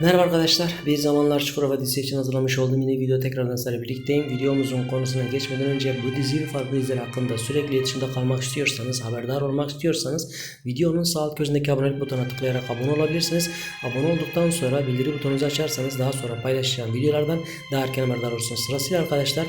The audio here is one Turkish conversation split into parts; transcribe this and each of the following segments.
Merhaba arkadaşlar. Bir zamanlar Çukurova dizisi için hazırlamış olduğum yine video tekrardan sizlerle birlikteyim. Videomuzun konusuna geçmeden önce bu dizi farklı diziler hakkında sürekli iletişimde kalmak istiyorsanız, haberdar olmak istiyorsanız videonun sağ alt köşesindeki abonelik butonuna tıklayarak abone olabilirsiniz. Abone olduktan sonra bildiri butonunuzu açarsanız daha sonra paylaşacağım videolardan daha erken haberdar olursunuz. Sırasıyla arkadaşlar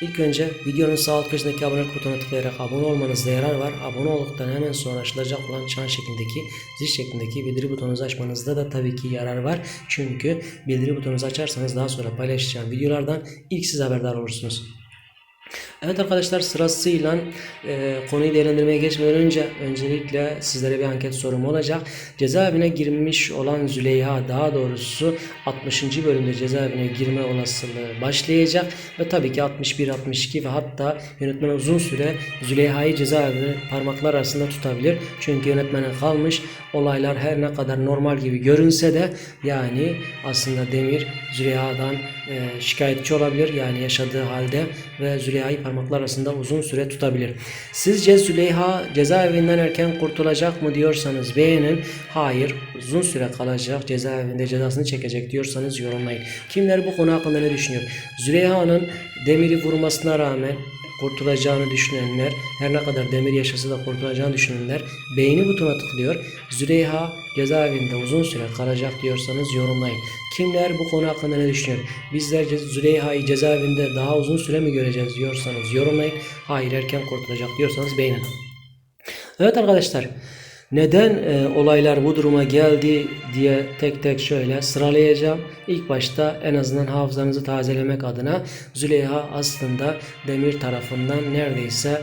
İlk önce videonun sağ alt köşesindeki abone butonuna tıklayarak abone olmanızda yarar var. Abone olduktan hemen sonra açılacak olan çan şeklindeki zil şeklindeki bildiri butonunuzu açmanızda da tabii ki yarar var. Çünkü bildiri butonunuzu açarsanız daha sonra paylaşacağım videolardan ilk siz haberdar olursunuz. Evet arkadaşlar sırasıyla e, konuyu değerlendirmeye geçmeden önce öncelikle sizlere bir anket sorum olacak. Cezaevine girmiş olan Züleyha daha doğrusu 60. bölümde cezaevine girme olasılığı başlayacak ve tabii ki 61, 62 ve hatta yönetmen uzun süre Züleyha'yı cezaevine parmaklar arasında tutabilir. Çünkü yönetmene kalmış olaylar her ne kadar normal gibi görünse de yani aslında Demir Züleyha'dan e, şikayetçi olabilir yani yaşadığı halde ve Züleyha'yı parmaklar arasında uzun süre tutabilir. Sizce Züleyha cezaevinden erken kurtulacak mı diyorsanız beğenin. Hayır uzun süre kalacak cezaevinde cezasını çekecek diyorsanız yorumlayın. Kimler bu konu hakkında ne düşünüyor? Züleyha'nın Demir'i vurmasına rağmen kurtulacağını düşünenler, her ne kadar demir yaşasa da kurtulacağını düşünenler beğeni butonuna tıklıyor. Züleyha cezaevinde uzun süre kalacak diyorsanız yorumlayın. Kimler bu konu hakkında ne düşünüyor? Bizler Züleyha'yı cezaevinde daha uzun süre mi göreceğiz diyorsanız yorumlayın. Hayır erken kurtulacak diyorsanız beğenin. Evet arkadaşlar neden e, olaylar bu duruma geldi diye tek tek şöyle sıralayacağım. İlk başta en azından hafızanızı tazelemek adına Züleyha aslında Demir tarafından neredeyse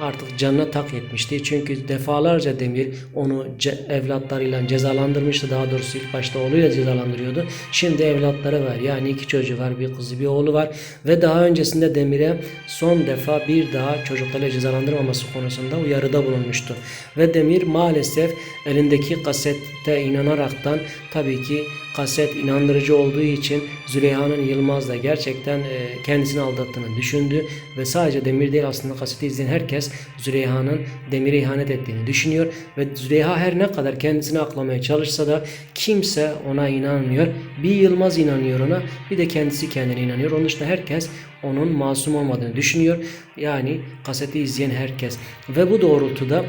artık canına tak etmişti. Çünkü defalarca Demir onu evlatlarıyla cezalandırmıştı. Daha doğrusu ilk başta oğluyla cezalandırıyordu. Şimdi evlatları var. Yani iki çocuğu var. Bir kızı bir oğlu var. Ve daha öncesinde Demir'e son defa bir daha çocuklarıyla cezalandırmaması konusunda uyarıda bulunmuştu. Ve Demir maalesef elindeki kasette inanaraktan tabii ki kaset inandırıcı olduğu için Züleyha'nın Yılmaz'la gerçekten e, kendisini aldattığını düşündü ve sadece Demir değil aslında kaseti izleyen herkes Züleyha'nın Demir'e ihanet ettiğini düşünüyor ve Züleyha her ne kadar kendisini aklamaya çalışsa da kimse ona inanmıyor. Bir Yılmaz inanıyor ona bir de kendisi kendine inanıyor. Onun dışında herkes onun masum olmadığını düşünüyor. Yani kaseti izleyen herkes ve bu doğrultuda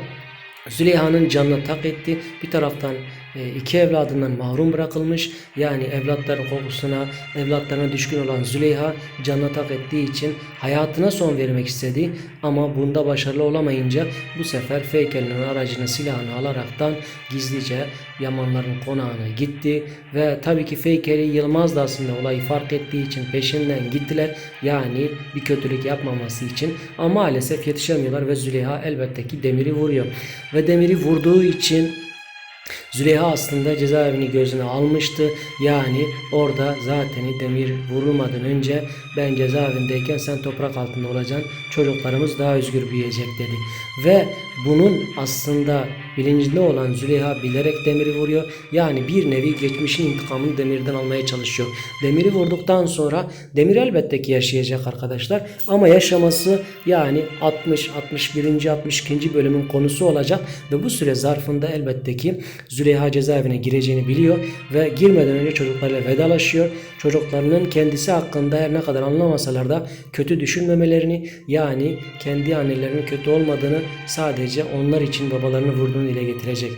Züleyha'nın canına tak etti. Bir taraftan iki evladından mahrum bırakılmış. Yani evlatların kokusuna, evlatlarına düşkün olan Züleyha canına tak ettiği için hayatına son vermek istedi. Ama bunda başarılı olamayınca bu sefer Feykel'in aracını silahını alaraktan gizlice Yamanların konağına gitti. Ve tabii ki Feykel'i Yılmaz da aslında olayı fark ettiği için peşinden gittiler. Yani bir kötülük yapmaması için. Ama maalesef yetişemiyorlar ve Züleyha elbette ki Demir'i vuruyor. Ve Demir'i vurduğu için Züleyha aslında cezaevini gözüne almıştı. Yani orada zaten Demir vurulmadan önce ben cezaevindeyken sen toprak altında olacaksın. Çocuklarımız daha özgür büyüyecek dedi. Ve bunun aslında bilincinde olan Züleyha bilerek Demir'i vuruyor. Yani bir nevi geçmişin intikamını Demir'den almaya çalışıyor. Demir'i vurduktan sonra Demir elbette ki yaşayacak arkadaşlar. Ama yaşaması yani 60, 61. 62. bölümün konusu olacak. Ve bu süre zarfında elbette ki Züleyha cezaevine gireceğini biliyor. Ve girmeden önce çocuklarıyla vedalaşıyor. Çocuklarının kendisi hakkında her ne kadar anlamasalar da kötü düşünmemelerini yani kendi annelerinin kötü olmadığını sadece onlar için babalarını vurduğunu dile getirecek.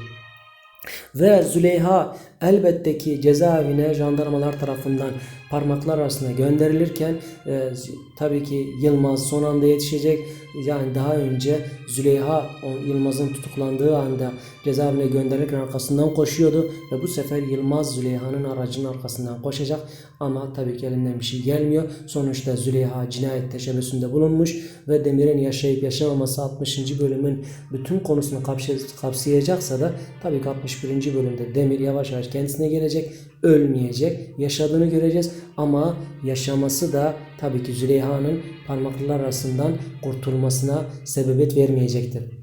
Ve Züleyha elbette ki cezaevine jandarmalar tarafından parmaklar arasında gönderilirken e, tabii ki Yılmaz son anda yetişecek. Yani daha önce Züleyha Yılmaz'ın tutuklandığı anda cezaevine gönderilirken arkasından koşuyordu ve bu sefer Yılmaz Züleyha'nın aracının arkasından koşacak ama tabii ki elinden bir şey gelmiyor. Sonuçta Züleyha cinayet teşebbüsünde bulunmuş ve Demir'in yaşayıp yaşamaması 60. bölümün bütün konusunu kapsay- kapsayacaksa da tabii ki 61. bölümde Demir yavaş yavaş kendisine gelecek, ölmeyecek, yaşadığını göreceğiz ama yaşaması da tabii ki Züleyha'nın parmaklar arasından kurtulmasına sebebiyet vermeyecektir.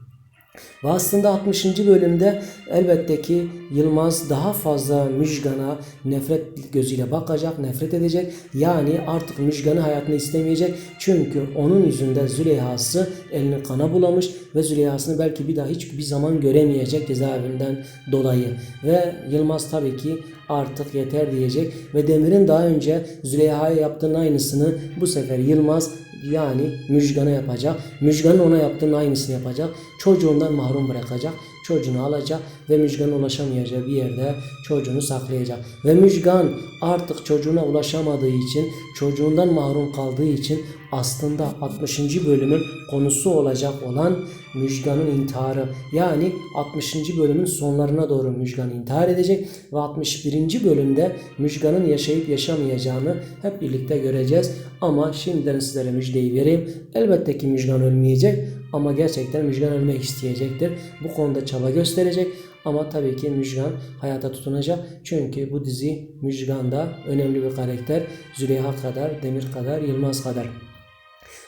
Ve aslında 60. bölümde elbette ki Yılmaz daha fazla Müjgan'a nefret gözüyle bakacak, nefret edecek. Yani artık Müjgan'ı hayatını istemeyecek. Çünkü onun yüzünden Züleyha'sı elini kana bulamış ve Züleyha'sını belki bir daha hiçbir zaman göremeyecek cezaevinden dolayı. Ve Yılmaz tabii ki artık yeter diyecek ve Demir'in daha önce Züleyha'ya yaptığının aynısını bu sefer Yılmaz yani Müjgan'a yapacak. Müjgan'ın ona yaptığının aynısını yapacak. Çocuğundan mahrum bırakacak. Çocuğunu alacak ve Müjgan'a ulaşamayacağı bir yerde çocuğunu saklayacak. Ve Müjgan artık çocuğuna ulaşamadığı için, çocuğundan mahrum kaldığı için aslında 60. bölümün konusu olacak olan Müjgan'ın intiharı. Yani 60. bölümün sonlarına doğru Müjgan intihar edecek ve 61. bölümde Müjgan'ın yaşayıp yaşamayacağını hep birlikte göreceğiz. Ama şimdiden sizlere müjdeyi vereyim. Elbette ki Müjgan ölmeyecek ama gerçekten Müjgan ölmek isteyecektir. Bu konuda çaba gösterecek. Ama tabii ki Müjgan hayata tutunacak. Çünkü bu dizi Müjgan'da önemli bir karakter. Züleyha kadar, Demir kadar, Yılmaz kadar.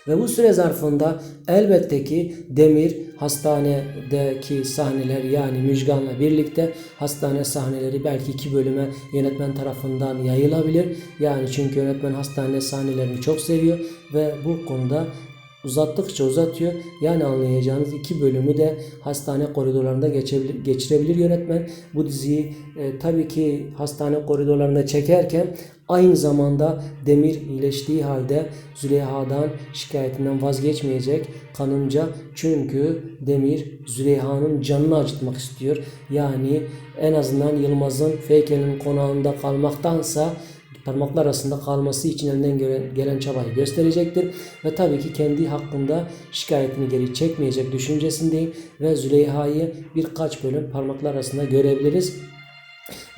Ve bu süre zarfında elbette ki Demir hastanedeki sahneler yani Müjgan'la birlikte hastane sahneleri belki iki bölüme yönetmen tarafından yayılabilir. Yani çünkü yönetmen hastane sahnelerini çok seviyor ve bu konuda uzattıkça uzatıyor. Yani anlayacağınız iki bölümü de hastane koridorlarında geçebilir, geçirebilir yönetmen. Bu diziyi e, tabii ki hastane koridorlarında çekerken aynı zamanda Demir iyileştiği halde Züleyha'dan şikayetinden vazgeçmeyecek kanımca. Çünkü Demir Züleyha'nın canını acıtmak istiyor. Yani en azından Yılmaz'ın Feykel'in konağında kalmaktansa parmaklar arasında kalması için elinden gelen, çabayı gösterecektir. Ve tabii ki kendi hakkında şikayetini geri çekmeyecek düşüncesindeyim. Ve Züleyha'yı birkaç bölüm parmaklar arasında görebiliriz.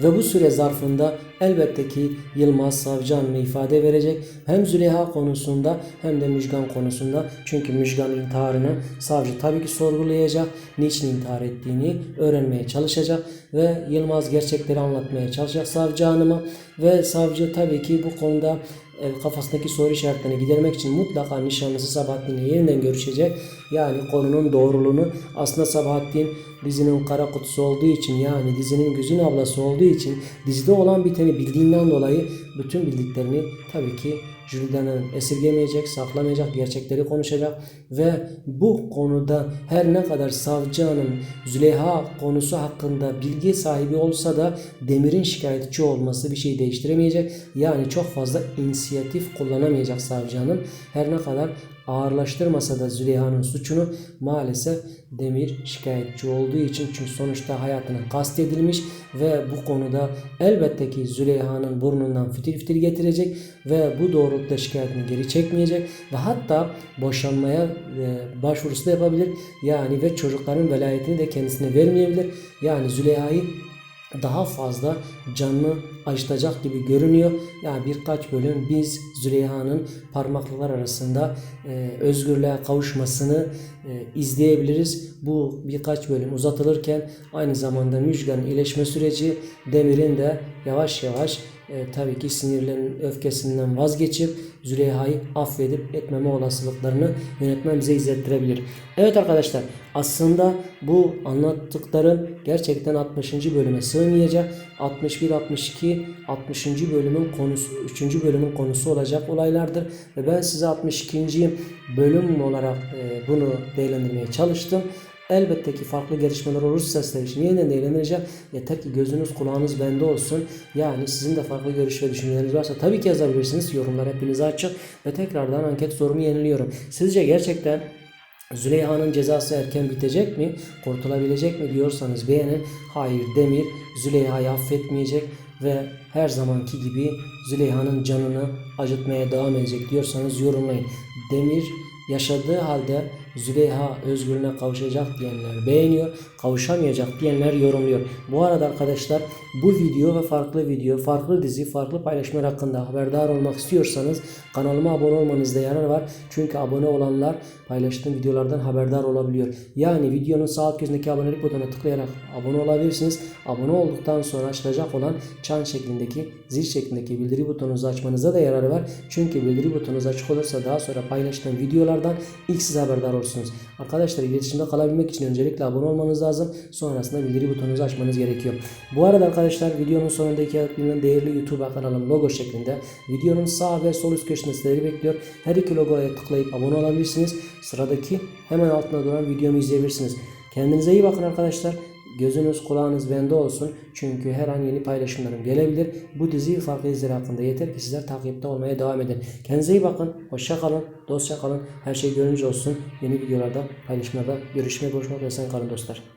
Ve bu süre zarfında elbette ki Yılmaz Savcı Hanım'a ifade verecek. Hem Züleyha konusunda hem de Müjgan konusunda. Çünkü Müjgan intiharını savcı tabii ki sorgulayacak. Niçin intihar ettiğini öğrenmeye çalışacak. Ve Yılmaz gerçekleri anlatmaya çalışacak savcı hanıma. Ve savcı tabii ki bu konuda e, kafasındaki soru işaretlerini gidermek için mutlaka nişanlısı Sabahattin'le yeniden görüşecek. Yani konunun doğruluğunu aslında Sabahattin dizinin kara kutusu olduğu için yani dizinin gözün ablası olduğu için dizide olan biteni bildiğinden dolayı bütün bildiklerini tabii ki Hanım esirgemeyecek, saklamayacak, gerçekleri konuşacak ve bu konuda her ne kadar savcı hanım Züleyha konusu hakkında bilgi sahibi olsa da Demir'in şikayetçi olması bir şey değiştiremeyecek. Yani çok fazla inisiyatif kullanamayacak savcı hanım. Her ne kadar ağırlaştırmasa da Züleyha'nın suçunu maalesef Demir şikayetçi olduğu için çünkü sonuçta hayatına kastedilmiş ve bu konuda elbette ki Züleyha'nın burnundan fitil fitil getirecek ve bu doğrultuda şikayetini geri çekmeyecek ve hatta boşanmaya e, başvurusu da yapabilir. Yani ve çocukların velayetini de kendisine vermeyebilir. Yani Züleyha'yı daha fazla canını acıtacak gibi görünüyor. Yani birkaç bölüm biz Züleyha'nın parmaklıklar arasında e, özgürlüğe kavuşmasını e, izleyebiliriz. Bu birkaç bölüm uzatılırken aynı zamanda Müjgan'ın iyileşme süreci Demir'in de yavaş yavaş e, tabii ki sinirlerin öfkesinden vazgeçip Züleyha'yı affedip etmeme olasılıklarını yönetmen bize izlettirebilir. Evet arkadaşlar aslında bu anlattıklarım gerçekten 60. bölüme sığmayacak. 61, 62, 60. bölümün konusu, 3. bölümün konusu olacak olaylardır. Ve ben size 62. bölüm olarak e, bunu değerlendirmeye çalıştım. Elbette ki farklı gelişmeler olursa sizler için yeniden değerlendireceğim. Yeter ki gözünüz kulağınız bende olsun. Yani sizin de farklı görüş ve düşünceleriniz varsa tabii ki yazabilirsiniz. Yorumlar hepinize açık. Ve tekrardan anket sorumu yeniliyorum. Sizce gerçekten Züleyha'nın cezası erken bitecek mi? Kurtulabilecek mi diyorsanız beğenin. Hayır Demir Züleyha'yı affetmeyecek ve her zamanki gibi Züleyha'nın canını acıtmaya devam edecek diyorsanız yorumlayın. Demir yaşadığı halde Züleyha özgürlüğüne kavuşacak diyenler beğeniyor. Kavuşamayacak diyenler yorumluyor. Bu arada arkadaşlar bu video ve farklı video, farklı dizi, farklı paylaşımlar hakkında haberdar olmak istiyorsanız kanalıma abone olmanızda yarar var. Çünkü abone olanlar paylaştığım videolardan haberdar olabiliyor. Yani videonun sağ alt köşesindeki abonelik butonuna tıklayarak abone olabilirsiniz. Abone olduktan sonra açılacak olan çan şeklindeki zil şeklindeki bildiri butonunuzu açmanıza da yararı var. Çünkü bildiri butonunuz açık olursa daha sonra paylaştığım videolardan ilk siz haberdar olursunuz. Arkadaşlar iletişimde kalabilmek için öncelikle abone olmanız lazım. Sonrasında bildiri butonunuzu açmanız gerekiyor. Bu arada arkadaşlar videonun sonundaki bilinen değerli YouTube kanalım logo şeklinde videonun sağ ve sol üst köşesinde sizleri bekliyor. Her iki logoya tıklayıp abone olabilirsiniz. Sıradaki hemen altında duran videomu izleyebilirsiniz. Kendinize iyi bakın arkadaşlar. Gözünüz kulağınız bende olsun. Çünkü her an yeni paylaşımlarım gelebilir. Bu dizi farklı diziler hakkında yeter ki sizler takipte olmaya devam edin. Kendinize iyi bakın. Hoşça kalın. Dostça kalın. Her şey gönlünüzce olsun. Yeni videolarda, paylaşımlarda görüşmek, görüşmek üzere. Kalın dostlar.